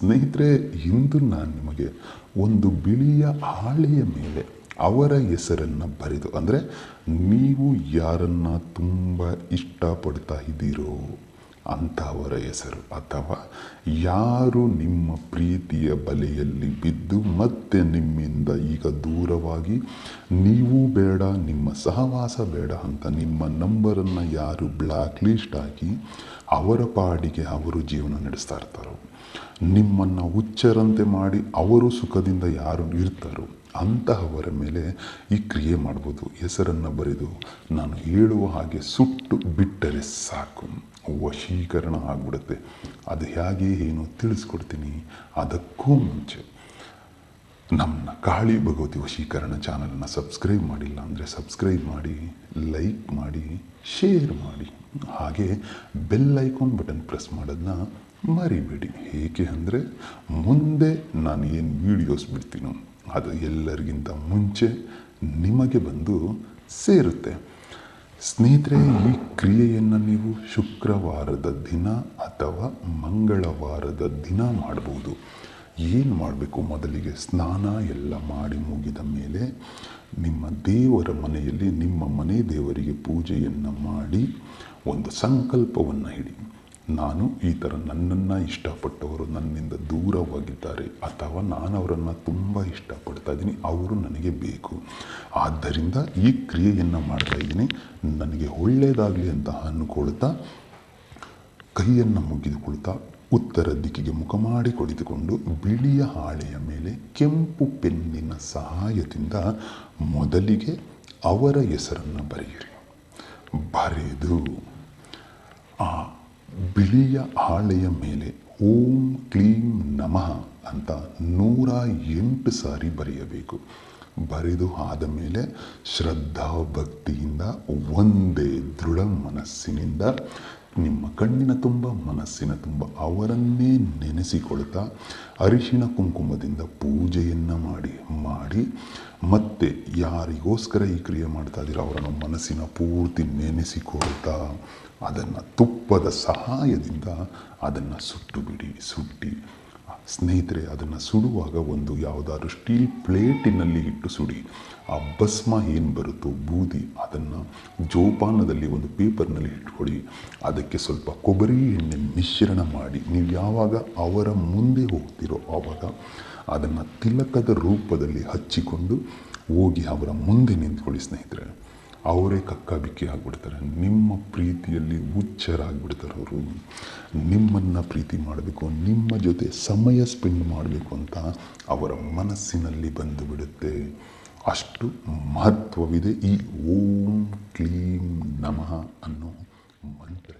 ಸ್ನೇಹಿತರೆ, ಇಂದು ನಾನು ನಿಮಗೆ ಒಂದು ಬಿಳಿಯ ಹಾಳೆಯ ಮೇಲೆ ಅವರ ಹೆಸರನ್ನು ಬರೆದು, ಅಂದರೆ ನೀವು ಯಾರನ್ನು ತುಂಬ ಇಷ್ಟಪಡ್ತಾ ಇದ್ದೀರೋ ಅಂಥವರ ಹೆಸರು. ಅಥವಾ, ಯಾರು ನಿಮ್ಮ ಪ್ರೀತಿಯ ಬಲೆಯಲ್ಲಿ ಬಿದ್ದು ಮತ್ತೆ ನಿಮ್ಮಿಂದ ಈಗ ದೂರವಾಗಿ, ನೀವು ಬೇಡ, ನಿಮ್ಮ ಸಹವಾಸ ಬೇಡ ಅಂತ ನಿಮ್ಮ ನಂಬರನ್ನು ಯಾರು ಬ್ಲ್ಯಾಕ್ ಲಿಸ್ಟ್ ಹಾಕಿ, ಅವರ ಪಾಡಿಗೆ ಅವರು ಜೀವನ ನಡೆಸ್ತಾ ಇರ್ತಾರೋ. ನಿಮ್ಮನ್ನು ಹುಚ್ಚರಂತೆ ಮಾಡಿ ಅವರು ಸುಖದಿಂದ ಯಾರು ಇರ್ತಾರೋ. ಅಂತಹವರ ಮೇಲೆ ಈ ಕ್ರಿಯೆ ಮಾಡ್ಬೋದು. ಹೆಸರನ್ನು ಬರೆದು ನಾನು ಹೇಳುವ ಹಾಗೆ ಸುಟ್ಟು ಬಿಟ್ಟರೆ ಸಾಕು. ವಶೀಕರಣ ಆಗಿಬಿಡುತ್ತೆ. ಅದು ಹೇಗೆ ಏನು ತಿಳಿಸ್ಕೊಡ್ತೀನಿ. ಅದಕ್ಕೂ ಮುಂಚೆ ನಮ್ಮ ಕಾಳಿ ಭಗವತಿ ವಶೀಕರಣ ಚಾನಲನ್ನು ಸಬ್ಸ್ಕ್ರೈಬ್ ಮಾಡಿಲ್ಲ ಅಂದರೆ ಸಬ್ಸ್ಕ್ರೈಬ್ ಮಾಡಿ, ಲೈಕ್ ಮಾಡಿ, ಶೇರ್ ಮಾಡಿ. ಹಾಗೆ ಬೆಲ್ ಐಕಾನ್ ಬಟನ್ ಪ್ರೆಸ್ ಮಾಡೋದನ್ನ ಮರಿಬೇಡಿ. ಏಕೆ ಅಂದರೆ ಮುಂದೆ ನಾನು ಏನು ವೀಡಿಯೋಸ್ ಬಿಡ್ತೀನೋ ಅದು ಎಲ್ಲರಿಗಿಂತ ಮುಂಚೆ ನಿಮಗೆ ಬಂದು ಸೇರುತ್ತೆ. ಸ್ನೇಹಿತರೆ, ಈ ಕ್ರಿಯೆಯನ್ನು ನೀವು ಶುಕ್ರವಾರದ ದಿನ ಅಥವಾ ಮಂಗಳವಾರದ ದಿನ ಮಾಡಬಹುದು ಏನು ಮಾಡಬೇಕು ಮೊದಲಿಗೆ? ಸ್ನಾನ ಎಲ್ಲ ಮಾಡಿ ಮುಗಿದ ಮೇಲೆ ನಿಮ್ಮ ದೇವರ ಮನೆಯಲ್ಲಿ ನಿಮ್ಮ ಮನೆ ದೇವರಿಗೆ ಪೂಜೆಯನ್ನು ಮಾಡಿ ಒಂದು ಸಂಕಲ್ಪವನ್ನು ಹಿಡಿ ನಾನು ಈ ಥರ ನನ್ನನ್ನು ಇಷ್ಟಪಟ್ಟವರು ನನ್ನಿಂದ ದೂರವಾಗಿದ್ದಾರೆ ಅಥವಾ ನಾನು ಅವರನ್ನು ತುಂಬ ಇಷ್ಟಪಡ್ತಾ ಇದ್ದೀನಿ, ಅವರು ನನಗೆ ಬೇಕು. ಆದ್ದರಿಂದ ಈ ಕ್ರಿಯೆಯನ್ನು ಮಾಡ್ತಾ ಇದ್ದೀನಿ. ನನಗೆ ಒಳ್ಳೆಯದಾಗಲಿ ಅಂತ ಅಂದ್ಕೊಳ್ತಾ ಕೈಯನ್ನು ಮುಗಿದುಕೊಳ್ತಾ ಉತ್ತರ ದಿಕ್ಕಿಗೆ ಮುಖ ಮಾಡಿ ಕುಳಿತುಕೊಂಡು ಬಿಳಿಯ ಹಾಳೆಯ ಮೇಲೆ ಕೆಂಪು ಪೆನ್ನಿನ ಸಹಾಯದಿಂದ ಮೊದಲಿಗೆ ಅವರ ಹೆಸರನ್ನು ಬರೆಯಿರಿ. ಬರೆದು ಆ ಬಿಳಿಯ ಹಾಳೆಯ ಮೇಲೆ ಓಂ ಕ್ಲೀಂ ನಮಃ ಅಂತ ನೂರ ಎಂಟು ಸಾರಿ ಬರೆಯಬೇಕು. ಬರೆದು ಆದ ಮೇಲೆ ಶ್ರದ್ಧಾ ಭಕ್ತಿಯಿಂದ ಒಂದೇ ದೃಢ ಮನಸ್ಸಿನಿಂದ ನಿಮ್ಮ ಕಣ್ಣಿನ ತುಂಬ, ಮನಸ್ಸಿನ ತುಂಬ ಅವರನ್ನೇ ನೆನೆಸಿಕೊಳ್ತಾ ಅರಿಶಿಣ ಕುಂಕುಮದಿಂದ ಪೂಜೆಯನ್ನು ಮಾಡಿ ಮಾಡಿ ಮತ್ತೆ ಯಾರಿಗೋಸ್ಕರ ಈ ಕ್ರಿಯೆ ಮಾಡ್ತಾ ಇದ್ದೀರ ಅವರನ್ನು ಮನಸ್ಸಿನ ಪೂರ್ತಿ ನೆನೆಸಿಕೊಳ್ತಾ ಅದನ್ನು ತುಪ್ಪದ ಸಹಾಯದಿಂದ ಅದನ್ನು ಸುಟ್ಟು ಬಿಡಿ ಸುಟ್ಟಿ. ಸ್ನೇಹಿತರೆ, ಅದನ್ನು ಸುಡುವಾಗ ಒಂದು ಯಾವುದಾದ್ರು ಸ್ಟೀಲ್ ಪ್ಲೇಟಿನಲ್ಲಿ ಇಟ್ಟು ಸುಡಿ. ಆ ಭಸ್ಮ ಏನು ಬರುತ್ತೋ, ಬೂದಿ, ಅದನ್ನು ಜೋಪಾನದಲ್ಲಿ ಒಂದು ಪೇಪರ್ನಲ್ಲಿ ಇಟ್ಕೊಳ್ಳಿ. ಅದಕ್ಕೆ ಸ್ವಲ್ಪ ಕೊಬ್ಬರಿ ಎಣ್ಣೆ ಮಿಶ್ರಣ ಮಾಡಿ. ನೀವು ಯಾವಾಗ ಅವರ ಮುಂದೆ ಹೋಗ್ತಿರೋ ಆವಾಗ ಅದನ್ನು ತಿಲಕದ ರೂಪದಲ್ಲಿ ಹಚ್ಚಿಕೊಂಡು ಹೋಗಿ ಅವರ ಮುಂದೆ ನಿಂತ್ಕೊಳ್ಳಿ ಸ್ನೇಹಿತರೆ. ಅವರೇ ಕಕ್ಕಾಬಿಕ್ಕಿ ಆಗಿಬಿಡ್ತಾರೆ. ನಿಮ್ಮ ಪ್ರೀತಿಯಲ್ಲಿ ಹುಚ್ಚರಾಗ್ಬಿಡ್ತಾರೆ ಅವರು. ನಿಮ್ಮನ್ನು ಪ್ರೀತಿ ಮಾಡಬೇಕು, ನಿಮ್ಮ ಜೊತೆ ಸಮಯ ಸ್ಪೆಂಡ್ ಮಾಡಬೇಕು ಅಂತ ಅವರ ಮನಸ್ಸಿನಲ್ಲಿ ಬಂದು ಬಿಡುತ್ತೆ. ಅಷ್ಟು ಮಹತ್ವವಿದೆ ಈ ಓಂ ಕ್ಲೀಂ ನಮಃ ಅನ್ನೋ ಮಂತ್ರ.